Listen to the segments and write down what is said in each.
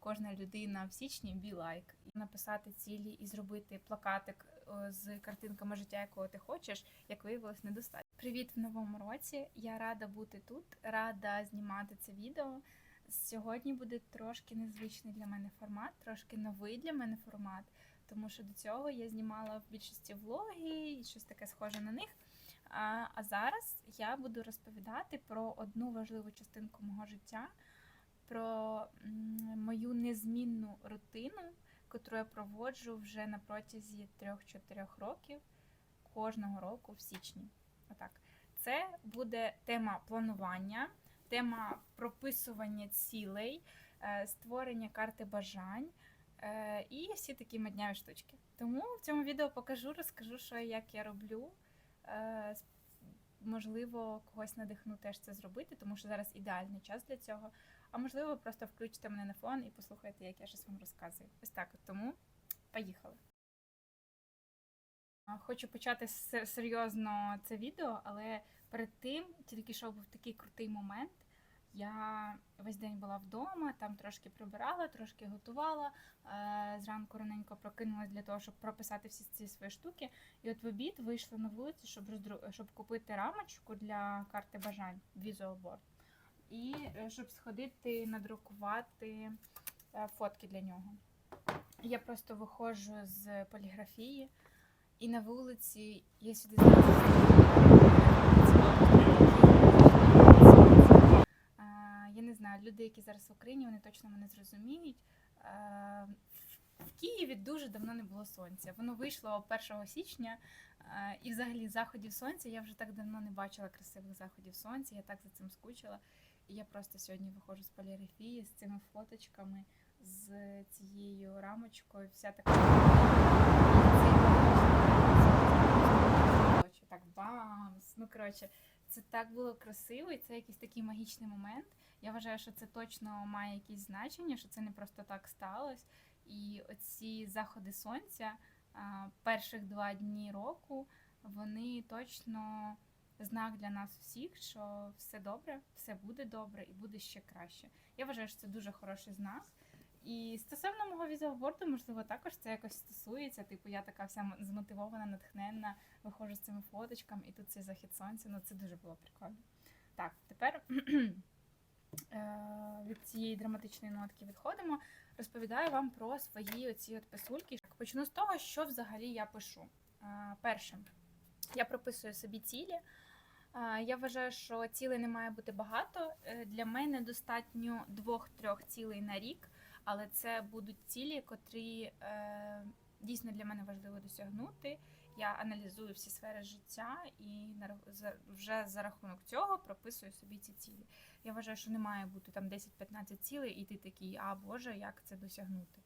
кожна людина в січні be like. І написати цілі і зробити плакатик е, з картинками життя, якого ти хочеш, як виявилось, недостатньо. Привіт в новому році. Я рада бути тут, рада знімати це відео. Сьогодні буде трошки незвичний для мене формат, трошки новий для мене формат, тому що до цього я знімала в більшості влоги і щось таке схоже на них. А, а зараз я буду розповідати про одну важливу частинку мого життя, про мою незмінну рутину, яку я проводжу вже на протязі 3-4 років кожного року в січні. Отак. Це буде тема планування, тема прописування цілей, е, створення карти бажань е, і всі такі мадняві штучки. Тому в цьому відео покажу, розкажу, що як я роблю. Е, Можливо, когось надихну теж це зробити, тому що зараз ідеальний час для цього. А можливо, просто включите мене на фон і послухайте, як я щось вам розказую. Ось так. Тому поїхали. Хочу почати серйозно це відео, але перед тим тільки що був такий крутий момент. Я весь день була вдома, там трошки прибирала, трошки готувала. Е, Зранку раненько прокинулась для того, щоб прописати всі ці свої штуки. І от в обід вийшла на вулицю, щоб роздру... щоб купити рамочку для карти бажань Visual Board. І е, щоб сходити надрукувати е, фотки для нього. Я просто виходжу з поліграфії, і на вулиці я сюди зараз. Я не знаю, люди, які зараз в Україні, вони точно мене зрозуміють. Е, В Києві дуже давно не було сонця. Воно вийшло 1 січня, е, і взагалі заходів сонця я вже так давно не бачила красивих заходів сонця. Я так за цим скучила. Я просто сьогодні виходжу з поліграфії з цими фоточками, з цією рамочкою, вся така. Так, бамс. Ну, коротше, це так було красиво, і це якийсь такий магічний момент. Я вважаю, що це точно має якесь значення, що це не просто так сталося. І оці заходи сонця перших два дні року, вони точно знак для нас всіх, що все добре, все буде добре і буде ще краще. Я вважаю, що це дуже хороший знак. І стосовно мого візуалборду, можливо, також це якось стосується. Типу, я така вся змотивована, натхненна, виходжу з цими фоточками, і тут цей захід сонця. Ну це дуже було прикольно. Так, тепер е, від цієї драматичної нотки відходимо. Розповідаю вам про свої оці от писульки. Почну з того, що взагалі я пишу. Е, Перше, я прописую собі цілі. Я вважаю, що цілей не має бути багато. Е, Для мене достатньо двох-трьох цілей на рік, але це будуть цілі, котрі е, дійсно для мене важливо досягнути. Я аналізую всі сфери життя і вже за рахунок цього прописую собі ці цілі. Я вважаю, що не має бути там 10-15 цілей, і ти такий, а Боже, як це досягнути?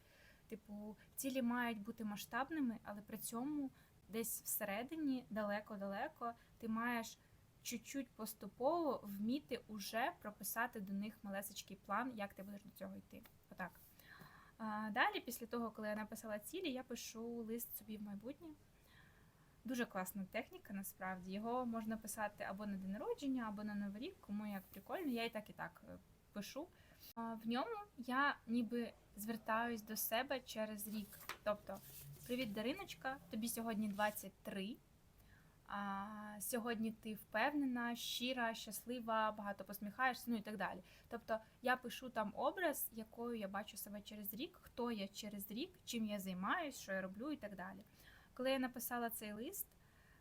Типу, цілі мають бути масштабними, але при цьому десь всередині, далеко-далеко, ти маєш чуть-чуть поступово вміти уже прописати до них малесечкий план, як ти будеш до цього йти. Отак. Далі, після того, коли я написала цілі, я пишу лист собі в майбутнє. Дуже класна техніка, насправді. Його можна писати або на день народження, або на Новий рік, кому як прикольно. Я і так і так е, пишу. В ньому я ніби звертаюсь до себе через рік. Тобто, привіт, Дариночка, тобі сьогодні 23. Сьогодні ти впевнена, щира, щаслива, багато посміхаєшся, ну і так далі. Тобто я пишу там образ, якою я бачу себе через рік, хто я через рік, чим я займаюсь, що я роблю і так далі. Коли я написала цей лист,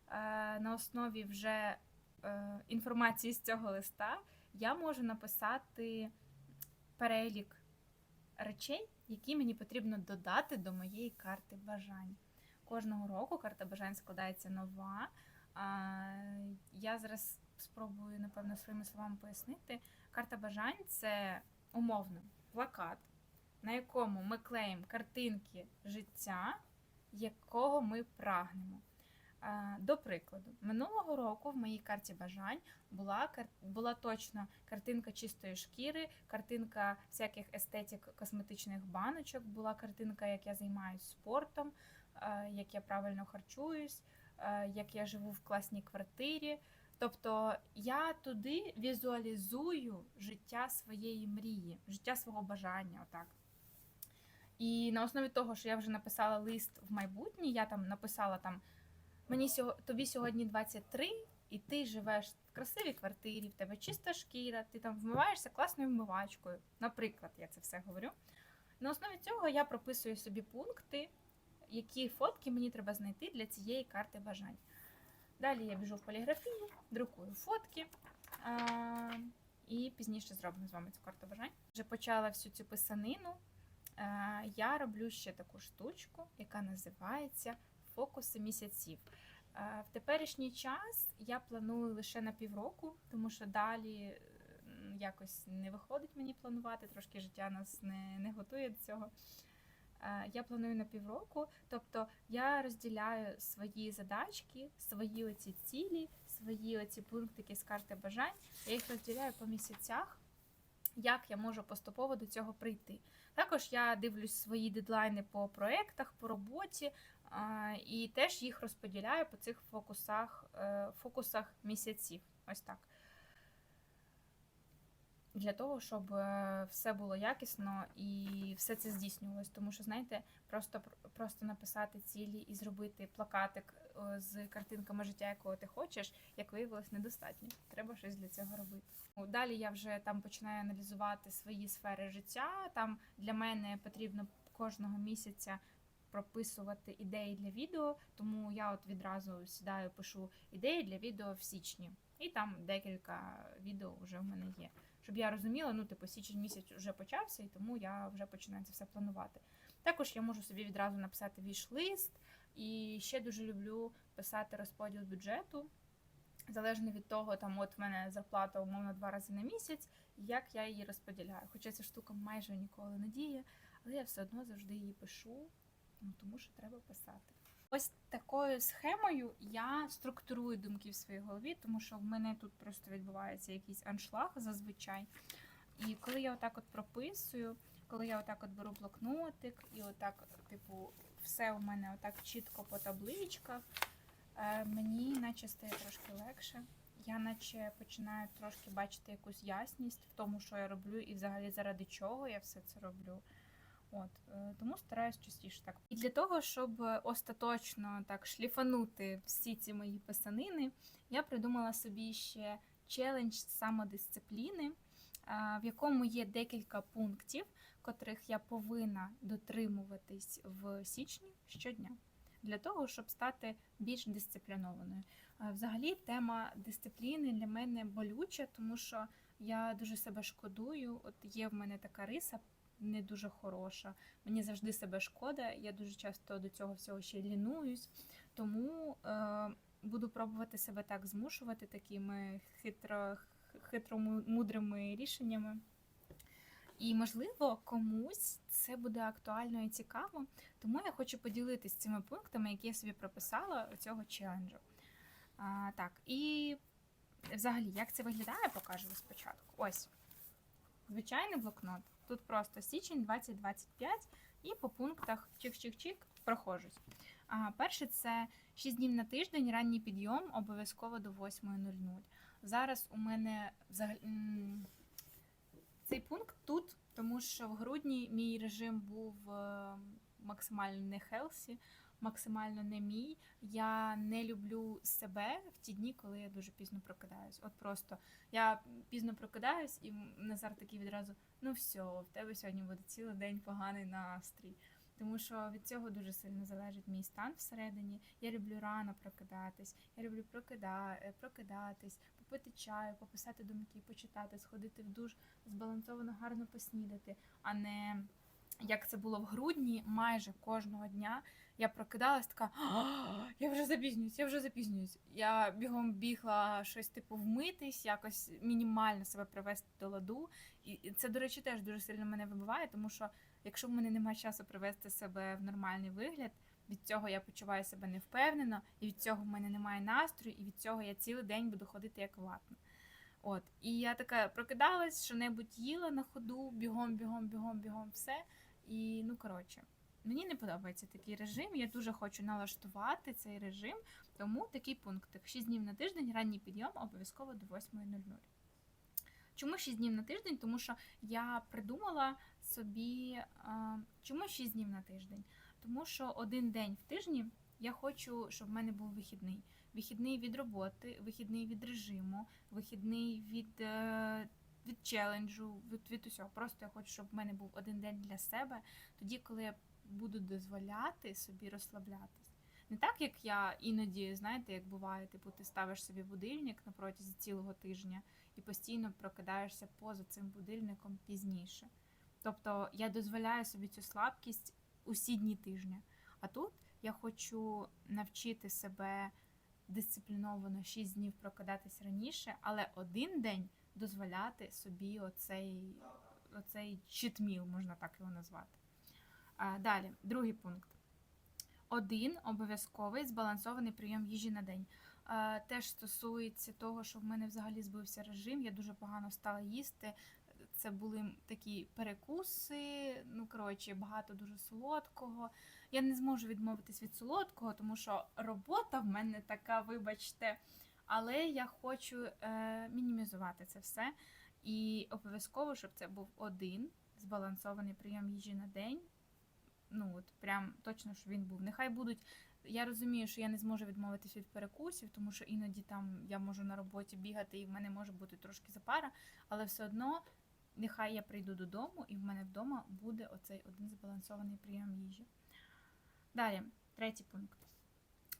е, на основі вже е, інформації з цього листа, я можу написати перелік речей, які мені потрібно додати до моєї карти бажань. Кожного року карта бажань складається нова. А, я зараз спробую, напевно, своїми словами пояснити. Карта бажань це умовно плакат, на якому ми клеїмо картинки життя, якого ми прагнемо. До прикладу, минулого року в моїй карті бажань була, була точно картинка чистої шкіри, картинка всяких естетик косметичних баночок, була картинка, як я займаюся спортом, як я правильно харчуюсь, як я живу в класній квартирі. Тобто я туди візуалізую життя своєї мрії, життя свого бажання. Отак. І на основі того, що я вже написала лист в майбутнє, я там написала там мені тобі сьогодні 23, і ти живеш в красивій квартирі, в тебе чиста шкіра, ти там вмиваєшся класною вмивачкою. Наприклад, я це все говорю. На основі цього я прописую собі пункти, які фотки мені треба знайти для цієї карти бажань. Далі я біжу в поліграфію, друкую фотки. А, і пізніше зробимо з вами цю карту бажань. Вже почала всю цю писанину. Е, я роблю ще таку штучку, яка називається фокуси місяців. Е, В теперішній час я планую лише на півроку, тому що далі е, якось не виходить мені планувати, трошки життя нас не, не готує до цього. Е, Я планую на півроку, тобто я розділяю свої задачки, свої оці цілі, свої оці пунктики з карти бажань. Я їх розділяю по місяцях, як я можу поступово до цього прийти. Також я дивлюсь свої дедлайни по проектах, по роботі, і теж їх розподіляю по цих фокусах, е, фокусах місяців. Ось так. Для того, щоб е, все було якісно і все це здійснювалось. Тому що, знаєте, просто, просто написати цілі і зробити плакатик е, з картинками життя, якого ти хочеш, як виявилось, недостатньо. Треба щось для цього робити. Далі я вже там починаю аналізувати свої сфери життя. Там для мене потрібно кожного місяця прописувати ідеї для відео, тому я от відразу сідаю, пишу ідеї для відео в січні. І там декілька відео вже в мене є. Щоб я розуміла, ну, типу, січень місяць вже почався, і тому я вже починаю це все планувати. Також я можу собі відразу написати віш-лист, і ще дуже люблю писати розподіл бюджету. Залежно від того, там от в мене зарплата умовно два рази на місяць, як я її розподіляю. Хоча ця штука майже ніколи не діє, але я все одно завжди її пишу, ну тому що треба писати. Ось такою схемою я структурую думки в своїй голові, тому що в мене тут просто відбувається якийсь аншлаг зазвичай. І коли я отак от прописую, коли я отак от беру блокнотик і отак, типу, все у мене отак чітко по табличках, е, мені наче стає трошки легше. Я наче починаю трошки бачити якусь ясність в тому, що я роблю, і взагалі заради чого я все це роблю. От е, тому стараюсь частіше так. І для того, щоб остаточно так шліфанути всі ці мої писанини, я придумала собі ще челендж самодисципліни, в якому є декілька пунктів, котрих я повинна дотримуватись в січні щодня. Для того, щоб стати більш дисциплінованою. Взагалі, тема дисципліни для мене болюча, тому що я дуже себе шкодую. От є в мене така риса не дуже хороша. Мені завжди себе шкода. Я дуже часто до цього всього ще лінуюсь. Тому е, буду пробувати себе так змушувати такими хитро, хитро мудрими рішеннями. І, можливо, комусь це буде актуально і цікаво, тому я хочу поділитися цими пунктами, які я собі прописала у цього челенджу. А, так, і взагалі, як це виглядає, покажу спочатку. Ось звичайний блокнот. Тут просто січень 2025 і по пунктах чик-чик-чик проходжусь. А, перше це 6 днів на тиждень, ранній підйом, обов'язково до 8.00. Зараз у мене взагалі цей пункт тут, тому що в грудні мій режим був е, максимально не хелсі, максимально не мій. Я не люблю себе в ті дні, коли я дуже пізно прокидаюсь. От просто я пізно прокидаюсь, і Назар такий відразу: ну все, в тебе сьогодні буде цілий день поганий настрій. Тому що від цього дуже сильно залежить мій стан всередині. Я люблю рано прокидатись, я люблю прокида... е, прокидатись, попити чаю, пописати думки, почитати, сходити в душ, збалансовано гарно поснідати, а не як це було в грудні, майже кожного дня я прокидалась така, я вже запізнююсь, я вже запізнююсь. Я бігом бігла щось типу вмитись, якось мінімально себе привести до ладу. І це, до речі, теж дуже сильно мене вибиває, тому що якщо в мене немає часу привести себе в нормальний вигляд, від цього я почуваю себе невпевнено, і від цього в мене немає настрою, і від цього я цілий день буду ходити як ватна. От, і я така прокидалась, що небудь їла на ходу, бігом, бігом, бігом, бігом, все. І ну коротше, мені не подобається такий режим. Я дуже хочу налаштувати цей режим, тому такий пункт: 6 днів на тиждень, ранній підйом обов'язково до 8.00. Чому 6 днів на тиждень? Тому що я придумала собі чому 6 днів на тиждень? Тому що один день в тижні я хочу, щоб в мене був вихідний. Вихідний від роботи, вихідний від режиму, вихідний від, е, від челенджу, від, від усього. Просто я хочу, щоб в мене був один день для себе, тоді, коли я буду дозволяти собі розслаблятись. Не так, як я іноді, знаєте, як буває, типу, ти ставиш собі будильник на протязі цілого тижня і постійно прокидаєшся поза цим будильником пізніше. Тобто я дозволяю собі цю слабкість усі дні тижня. А тут я хочу навчити себе дисципліновано 6 днів прокидатись раніше, але один день дозволяти собі оцей, оцей читміл, можна так його назвати. Далі, другий пункт. Один обов'язковий збалансований прийом їжі на день. Теж стосується того, що в мене взагалі збився режим, я дуже погано стала їсти. Це були такі перекуси, ну коротше, багато дуже солодкого. Я не зможу відмовитись від солодкого, тому що робота в мене така, вибачте. Але я хочу е, мінімізувати це все. І обов'язково, щоб це був один збалансований прийом їжі на день. Ну от прям точно, щоб він був. Нехай будуть. Я розумію, що я не зможу відмовитись від перекусів, тому що іноді там я можу на роботі бігати, і в мене може бути трошки запара, але все одно нехай я прийду додому, і в мене вдома буде оцей один збалансований прийом їжі. Далі, третій пункт.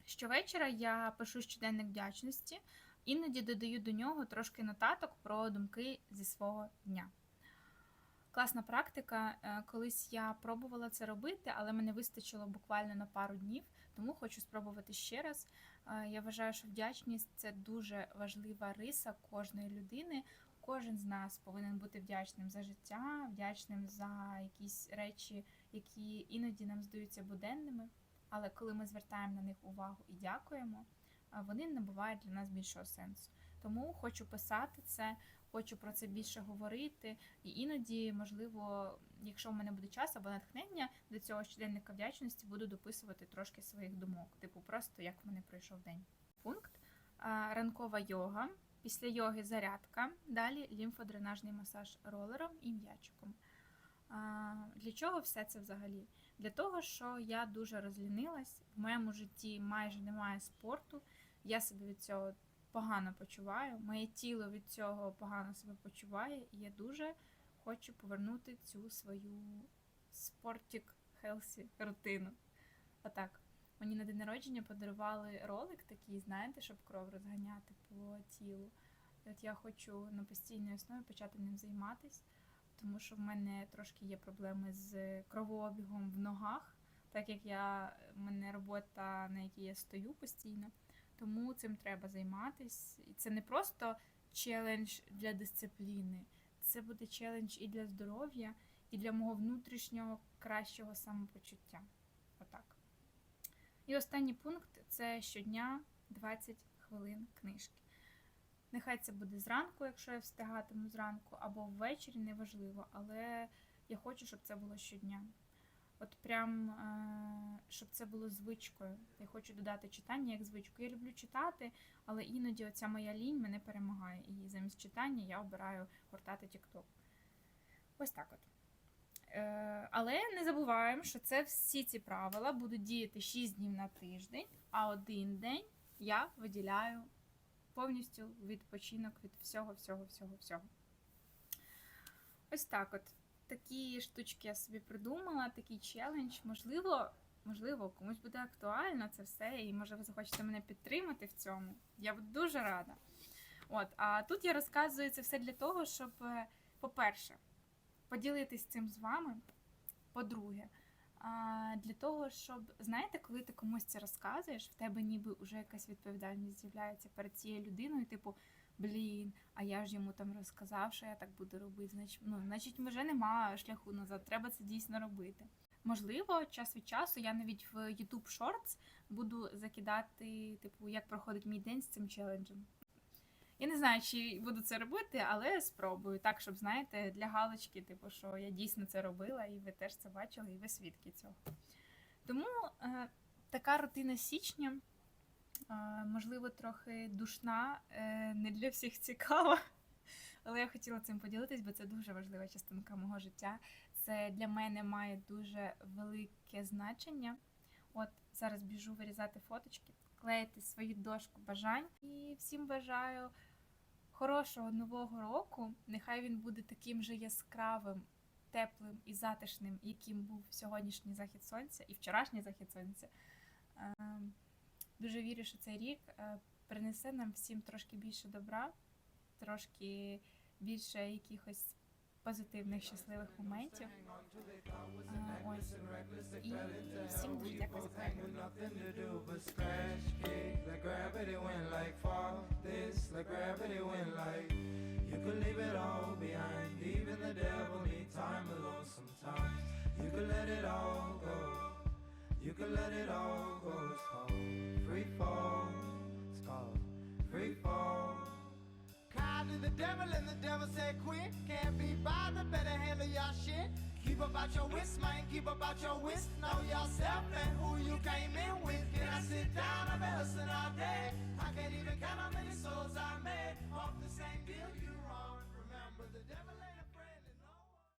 Щовечора я пишу щоденник вдячності, іноді додаю до нього трошки нотаток про думки зі свого дня. Класна практика. Е, Колись я пробувала це робити, але мене вистачило буквально на пару днів, тому хочу спробувати ще раз. Е, Я вважаю, що вдячність це дуже важлива риса кожної людини. Кожен з нас повинен бути вдячним за життя, вдячним за якісь речі, які іноді нам здаються буденними. Але коли ми звертаємо на них увагу і дякуємо, вони набувають для нас більшого сенсу. Тому хочу писати це, хочу про це більше говорити. І іноді, можливо, якщо в мене буде час або натхнення до цього щоденника вдячності, буду дописувати трошки своїх думок, типу просто як в мене пройшов день. Пункт ранкова йога. Після йоги зарядка, далі лімфодренажний масаж ролером і м'ячиком. Для чого все це взагалі? Для того, що я дуже розлінилась, в моєму житті майже немає спорту, я себе від цього погано почуваю, моє тіло від цього погано себе почуває, і я дуже хочу повернути цю свою спортік хелсі рутину. Отак. Мені на день народження подарували ролик такий, знаєте, щоб кров розганяти по тілу. І от я хочу на постійній основі почати ним займатися, тому що в мене трошки є проблеми з кровообігом в ногах, так як я в мене робота, на якій я стою постійно. Тому цим треба займатися. І це не просто челендж для дисципліни, це буде челендж і для здоров'я, і для мого внутрішнього кращого самопочуття. Отак. І останній пункт це щодня 20 хвилин книжки. Нехай це буде зранку, якщо я встигатиму зранку, або ввечері, неважливо, але я хочу, щоб це було щодня. От прям, е, щоб це було звичкою. Я хочу додати читання як звичку. Я люблю читати, але іноді оця моя лінь мене перемагає. І замість читання я обираю гортати TikTok. Ось так от. Е, Але не забуваємо, що це всі ці правила будуть діяти 6 днів на тиждень, а один день я виділяю повністю відпочинок від всього, всього, всього, всього. Ось так от. Такі штучки я собі придумала, такий челендж. Можливо, можливо, комусь буде актуально це все, і може ви захочете мене підтримати в цьому. Я буду дуже рада. От, а тут я розказую це все для того, щоб, е, по-перше, поділитись цим з вами. По-друге, для того, щоб, знаєте, коли ти комусь це розказуєш, в тебе ніби вже якась відповідальність з'являється перед цією людиною, типу, блін, а я ж йому там розказав, що я так буду робити. Значить, ну, значить, вже немає шляху назад, треба це дійсно робити. Можливо, час від часу я навіть в YouTube Shorts буду закидати, типу, як проходить мій день з цим челенджем. Я не знаю, чи буду це робити, але спробую. Так, щоб, знаєте, для галочки, типу, що я дійсно це робила, і ви теж це бачили, і ви свідки цього. Тому е, така рутина січня, можливо, трохи душна, е, не для всіх цікава. Але я хотіла цим поділитись, бо це дуже важлива частинка мого життя. це для мене має дуже велике значення. От зараз біжу вирізати фоточки, клеїти свою дошку бажань. І всім бажаю хорошого нового року. Нехай він буде таким же яскравим, теплим і затишним, яким був сьогоднішній захід сонця і вчорашній захід сонця. Дуже вірю, що цей рік е, принесе нам всім трошки більше добра, трошки більше якихось позитивних, щасливих моментів. Е, Ось. І всім дуже дякую за перегляд. You can let it all go. It's called free fall. It's called free fall. Called to the devil and the devil said, quit. Can't be bothered. Better handle your shit. Keep about your wits, man. Keep about your wits. Know yourself and who you came in with. Can I sit down? I've been hustling all day. I can't even count how many souls I made off the